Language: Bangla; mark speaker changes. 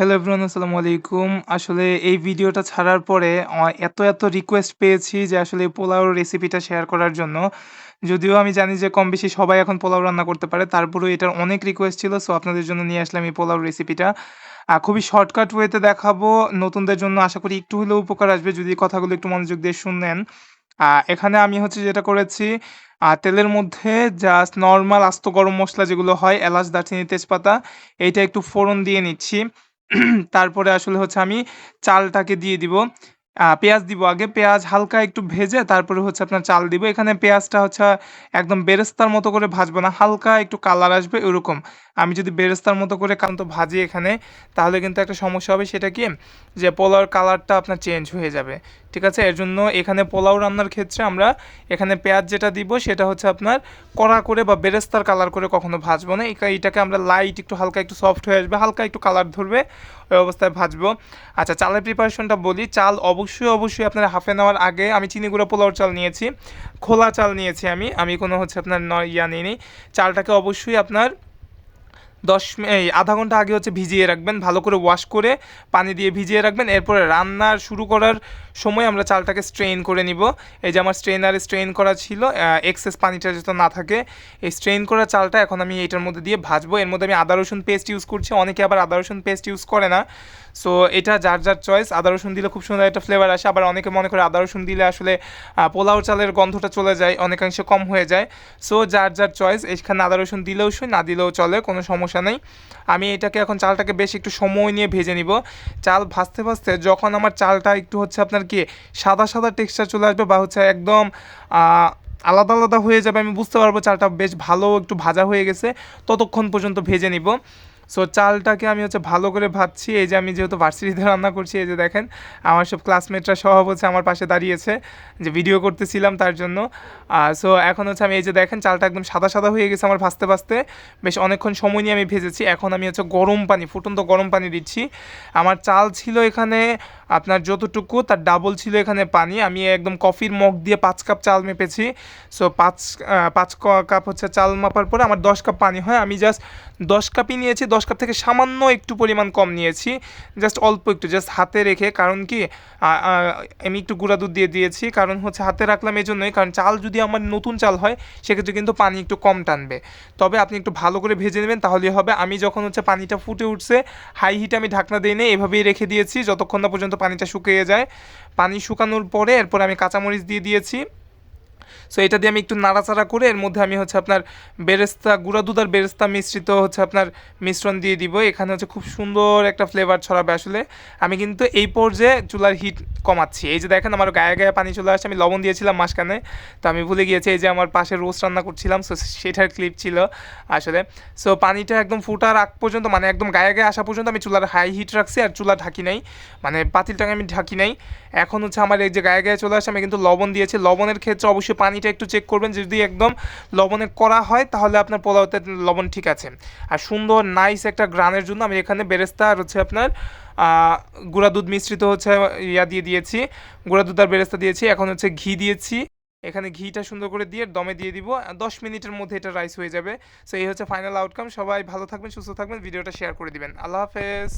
Speaker 1: হ্যালো এভরিওয়ান আসসালামু আলাইকুম। আসলে এই ভিডিওটা ছাড়ার পরে এত, এত রিকোয়েস্ট পেয়েছি যে আসলে এই পোলাওর রেসিপিটা শেয়ার করার জন্য। যদিও আমি জানি যে কম বেশি সবাই এখন পোলাও রান্না করতে পারে। তারপরেও এটার অনেক রিকোয়েস্ট ছিল। সো আপনাদের জন্য নিয়ে আসলাম এই পোলাওর রেসিপিটা। খুবই শর্টকাট ওয়েতে দেখাবো। নতুনদের জন্য আশা করি একটু হলেও উপকার আসবে যদি কথাগুলো একটু মনোযোগ দিয়ে শুনেন। এখানে আমি হচ্ছে যেটা করেছি তেলের মধ্যে জাস্ট নর্মাল আস্ত গরম মশলা যেগুলো হয় এলাচ, দারচিনি, তেজপাতা এইটা একটু ফোড়ন দিয়ে নিচ্ছি। তারপরে আসলে হচ্ছে আমি চালটাকে দিয়ে দিব। পেঁয়াজ দিব আগে। পেঁয়াজ হালকা একটু ভেজে তারপরে হচ্ছে আপনার চাল দিব। এখানে পেঁয়াজটা হচ্ছে একদম বেরেস্তার মতো করে ভাজবো না। হালকা একটু কালার আসবে ওরকম। আমি যদি বেরেস্তার মতো করে কান্ত ভাজি এখানে তাহলে কিন্তু একটা সমস্যা হবে সেটা কি? যে পোলাওর কালারটা আপনার চেঞ্জ হয়ে যাবে। ঠিক আছে? এর জন্য এখানে পোলাও রান্নার ক্ষেত্রে আমরা এখানে পেঁয়াজ যেটা দিব সেটা হচ্ছে আপনার কড়া করে বা বেরেস্তার কালার করে কখনো ভাজবো না। এটাকে আমরা লাইট একটু হালকা একটু সফট হয়ে আসবে, হালকা একটু কালার ধরবে ওই অবস্থায় ভাজবো। আচ্ছা চালের প্রিপারেশনটা বলি। চাল অবশ্যই, অবশ্যই আপনার হাফ অ্যান আওয়ার আগে আমি চিনি গুঁড়া পোলাওর চাল নিয়েছি। খোলা চাল নিয়েছি আমি। আমি কোনো হচ্ছে আপনার ন ইয়া নিইনি। চালটাকে অবশ্যই আপনার ১০ মি এই আধা ঘণ্টা আগে হচ্ছে ভিজিয়ে রাখবেন। ভালো করে ওয়াশ করে পানি দিয়ে ভিজিয়ে রাখবেন। এরপরে রান্নার শুরু করার সময় আমরা চালটাকে স্ট্রেইন করে নিব। এই যে আমার স্ট্রেনারে স্ট্রেইন করা ছিল এক্সেস পানিটা যাতে না থাকে। এই স্ট্রেইন করা চালটা এখন আমি এইটার মধ্যে দিয়ে ভাজবো। এর মধ্যে আমি আদা রসুন পেস্ট ইউজ করছি। অনেকে আবার আদা রসুন পেস্ট ইউজ করে না। সো এটা যার, যার চয়েস। আদা রসুন দিলে খুব সুন্দর একটা ফ্লেভার আসে। আবার অনেকে মনে করে আদা রসুন দিলে আসলে পোলাও চালের গন্ধটা চলে যায়, অনেকাংশে কম হয়ে যায়। সো যার, যার চয়েস। এখানে আদা রসুন দিলেও সই, না দিলেও চলে, কোনো সমস্যা নেই। আমি এটাকে এখন চালটাকে বেশ একটু সময় নিয়ে ভেজে নিব। চাল ভাজতে, ভাজতে যখন আমার চালটা একটু হচ্ছে আপনার কি সাদা, সাদা টেক্সচার চলে আসবে বা হচ্ছে একদম আলাদা, আলাদা হয়ে যাবে আমি বুঝতে পারব চালটা বেশ ভালো একটু ভাজা হয়ে গেছে। ততক্ষণ পর্যন্ত ভেজে নিব। সো চালটাকে আমি হচ্ছে ভালো করে ভাজছি। এই যে আমি যেহেতু ভার্সিটিতে রান্না করছি এই যে দেখেন আমার সব ক্লাসমেটরা সব হচ্ছে আমার পাশে দাঁড়িয়েছে যে ভিডিও করতেছিলাম তার জন্য। সো এখন হচ্ছে আমি এই যে দেখেন চালটা একদম সাদা, সাদা হয়ে গেছে আমার ভাজতে, ভাজতে। বেশ অনেকক্ষণ সময় নিয়ে আমি ভেজেছি। এখন আমি হচ্ছে গরম পানি, ফুটন্ত গরম পানি দিচ্ছি। আমার চাল ছিল এখানে আপনার যতটুকু তার ডাবল ছিল এখানে পানি। আমি একদম কফির মগ দিয়ে পাঁচ কাপ চাল মেপেছি। সো পাঁচ পাঁচ কাপ হচ্ছে চাল মাপার পরে আমার ১০ কাপ পানি হয়। আমি জাস্ট ১০ কাপই নিয়েছি। ১০ কাপ থেকে সামান্য একটু পরিমাণ কম নিয়েছি। জাস্ট অল্প একটু জাস্ট হাতে রেখে, কারণ কি আমি একটু গুঁড়া দুধ দিয়ে দিয়েছি। কারণ হচ্ছে হাতে রাখলাম এই জন্যই কারণ চাল যদি আমার নতুন চাল হয়, সেক্ষেত্রে কিন্তু পানি একটু কম টানবে। তবে আপনি একটু ভালো করে ভেজে নেবেন তাহলেই হবে। আমি যখন হচ্ছে পানিটা ফুটে উঠছে হাই হিটে আমি ঢাকনা দেই নাই এভাবেই রেখে দিয়েছি, যতক্ষণ না পর্যন্ত পানিটা শুকিয়ে যায়। পানি শুকানোর পরে, এরপর আমি কাঁচামরিচ দিয়ে দিয়েছি। সো এটা দিয়ে আমি একটু নাড়াচাড়া করে এর মধ্যে আমি হচ্ছে আপনার বেরেস্তা, গুঁড়া দুধ আর বেরেস্তা মিশ্রিত হচ্ছে আপনার মিশ্রণ দিয়ে দিব। এখানে হচ্ছে খুব সুন্দর একটা ফ্লেভার ছড়াবে আসলে। আমি কিন্তু এই পর্যায়ে চুলার হিট কমাচ্ছি। এই যে দেখেন আমার গায়ে, গায়ে পানি চলে আসছে। আমি লবণ দিয়েছিলাম মাঝখানে। তো আমি ভুলে গিয়েছি এই যে আমার পাশে রোস্ট রান্না করছিলাম। সো সেটার ক্লিপ ছিল আসলে। সো পানিটা একদম ফুটার আগ পর্যন্ত মানে একদম গায়ে, গায়ে আসা পর্যন্ত আমি চুলার হাই হিট রাখছি আর চুলা ঢাকি নাই। মানে পাতিলটাকে আমি ঢাকি নাই। এখন হচ্ছে আমার এই যে গায়ে, গায়ে চলে আসছে আমি কিন্তু লবণ দিয়েছি। লবণের ক্ষেত্রে অবশ্যই পানিটা একটু চেক করবেন যদি একদম লবণে করা হয় তাহলে আপনার পোলাওতে লবণ ঠিক আছে। আর সুন্দর নাইস একটা গ্রানের জন্য আমি এখানে বেরেস্তা আর হচ্ছে আপনার গুঁড়া দুধ মিশ্রিত হচ্ছে ইয়া দিয়ে দিয়েছি। গুঁড়া দুধ আর বেরেস্তা দিয়েছি। এখন হচ্ছে ঘি দিয়েছি। এখানে ঘিটা সুন্দর করে দিয়ে দমে দিয়ে দিব। ১০ মিনিটের মধ্যে এটা রাইস হয়ে যাবে। সো এই হচ্ছে ফাইনাল আউটকাম। সবাই ভালো থাকবেন, সুস্থ থাকবেন। ভিডিওটা শেয়ার করে দিবেন। আল্লাহ হাফেজ।